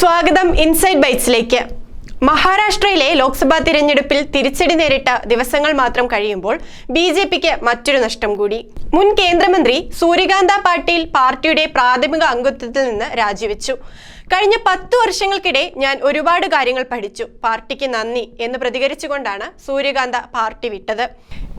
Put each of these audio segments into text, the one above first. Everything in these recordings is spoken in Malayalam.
സ്വാഗതം ഇൻസൈഡ് ബൈറ്റ്സിലേക്ക് മഹാരാഷ്ട്രയിലെ ലോക്സഭാ തിരഞ്ഞെടുപ്പിൽ തിരിച്ചടി നേരിട്ട ദിവസങ്ങൾ മാത്രം കഴിയുമ്പോൾ ബി ജെ പിക്ക് മറ്റൊരു നഷ്ടം കൂടി. മുൻ കേന്ദ്രമന്ത്രി സൂര്യകാന്ത പാട്ടീൽ പാർട്ടിയുടെ പ്രാഥമിക അംഗത്വത്തിൽ നിന്ന് രാജിവെച്ചു. കഴിഞ്ഞ പത്തു വർഷങ്ങൾക്കിടെ ഞാൻ ഒരുപാട് കാര്യങ്ങൾ പഠിച്ചു. പാർട്ടിക്ക് നന്ദി എന്ന് പ്രതികരിച്ചുകൊണ്ടാണ് സൂര്യകാന്ത പാർട്ടി വിട്ടത്.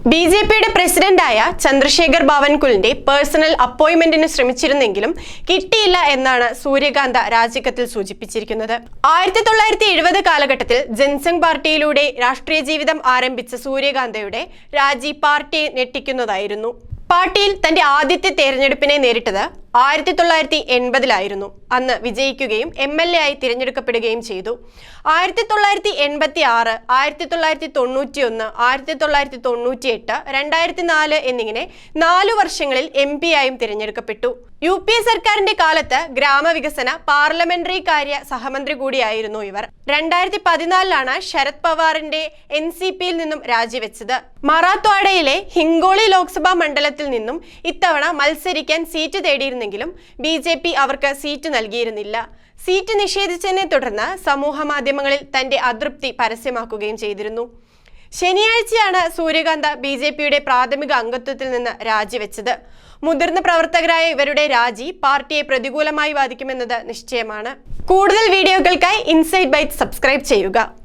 ബി ജെ പിയുടെ പ്രസിഡന്റായ ചന്ദ്രശേഖർ ബാവൻകുലിന്റെ പേഴ്സണൽ അപ്പോയിന്റ്മെന്റിന് ശ്രമിച്ചിരുന്നെങ്കിലും കിട്ടിയില്ല എന്നാണ് സൂര്യകാന്ത രാജിക്കത്തിൽ സൂചിപ്പിച്ചിരിക്കുന്നത്. ആയിരത്തി തൊള്ളായിരത്തി എഴുപത് കാലഘട്ടത്തിൽ ജൻസംഗ് പാർട്ടിയിലൂടെ രാഷ്ട്രീയ ജീവിതം ആരംഭിച്ച സൂര്യകാന്തയുടെ രാജി പാർട്ടിയെ ഞെട്ടിക്കുന്നതായിരുന്നു. പാർട്ടിയിൽ തന്റെ ആദ്യത്തെ തെരഞ്ഞെടുപ്പിനെ നേരിട്ടത് ആയിരത്തി തൊള്ളായിരത്തി എൺപതിലായിരുന്നു അന്ന് വിജയിക്കുകയും എം എൽ എ ആയി തിരഞ്ഞെടുക്കപ്പെടുകയും ചെയ്തു. ആയിരത്തി തൊള്ളായിരത്തി എൺപത്തി ആറ് ആയിരത്തി തൊള്ളായിരത്തി തൊണ്ണൂറ്റി ഒന്ന് ആയിരത്തി തൊള്ളായിരത്തി തൊണ്ണൂറ്റി എട്ട് രണ്ടായിരത്തി നാല് എന്നിങ്ങനെ നാലു വർഷങ്ങളിൽ എം പി ആയും തിരഞ്ഞെടുക്കപ്പെട്ടു. യു പി എ സർക്കാരിന്റെ കാലത്ത് ഗ്രാമവികസന പാർലമെന്ററി കാര്യ സഹമന്ത്രി കൂടിയായിരുന്നു ഇവർ. രണ്ടായിരത്തി പതിനാലിലാണ് ശരത് പവാറിന്റെ എൻ സി പിയിൽ നിന്നും രാജിവെച്ചത്. മറാത്ത്വാഡയിലെ ഹിങ്കോളി ലോക്സഭാ മണ്ഡലത്തിൽ നിന്നും ഇത്തവണ മത്സരിക്കാൻ സീറ്റ് തേടിയിരുന്നെങ്കിലും ബി ജെ പി അവർക്ക് സീറ്റ് നൽകിയിരുന്നില്ല. സീറ്റ് നിഷേധിച്ചതിനെ തുടർന്ന് സമൂഹ മാധ്യമങ്ങളിൽ തന്റെ അതൃപ്തി പരസ്യമാക്കുകയും ചെയ്തിരുന്നു. ശനിയാഴ്ചയാണ് സൂര്യകാന്ത ബി ജെ പിയുടെ പ്രാഥമിക അംഗത്വത്തിൽ നിന്ന് രാജിവെച്ചത്. മുതിർന്ന പ്രവർത്തകരായ ഇവരുടെ രാജി പാർട്ടിയെ പ്രതികൂലമായി ബാധിക്കുമെന്നത് നിശ്ചയമാണ്. കൂടുതൽ വീഡിയോകൾക്കായി ഇൻസൈറ്റ് ബൈറ്റ് സബ്സ്ക്രൈബ് ചെയ്യുക.